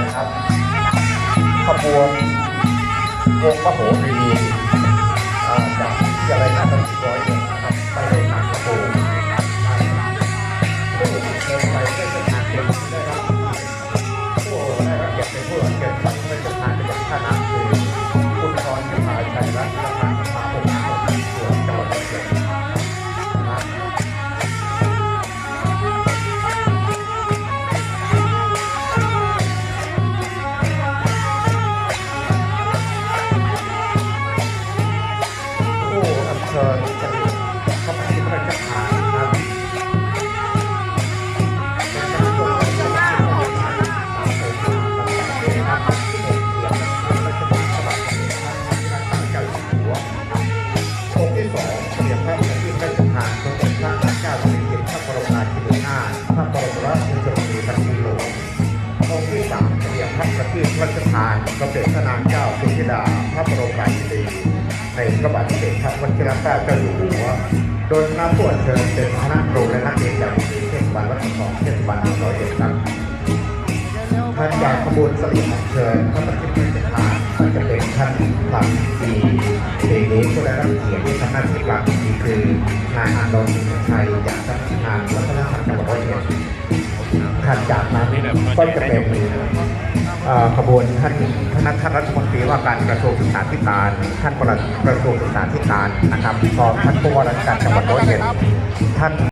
นะครับขบวนวงพระโหรี บรมราชินีนาถพระบราชชนนีพันปีหลวงองค์ที่สามเตรียมพระประทีปพระราชทานสมเด็จพระนางเจ้าสุธิดาพระบรมราชินี ในพระบาทสมเด็จพระวชิรเกล้าเจ้าอยู่หัว โดยคณะผู้อัญเชิญเป็นคณะครูและนักเรียนจากโรงเรียนเทศบาลวัดทองเทศบาลร้อยเอ็ดครับท่านจากขบวนสลิมอัญเชิญพระประทีปพระราชทานจะเป็นท่านหลักดีปีนี้ผู้ได้รับเกียรติที่ทำหน้าที่หลักดีคือนายอานนท์สิงห์ชัยจากสำนักงานวัฒนธรรมจังหวัดร้อยเอ็ดถัดจากนั้นก็จะเป็นเอ่อ ขบวนท่านท่านท่านรัฐมนตรีว่าการกระทรวงศึกษาธิการ ท่านประหลัดกระทรวงศึกษาธิการนะครับพร้อมท่านผู้ว่าราชการจังหวัดร้อยเอ็ดท่าน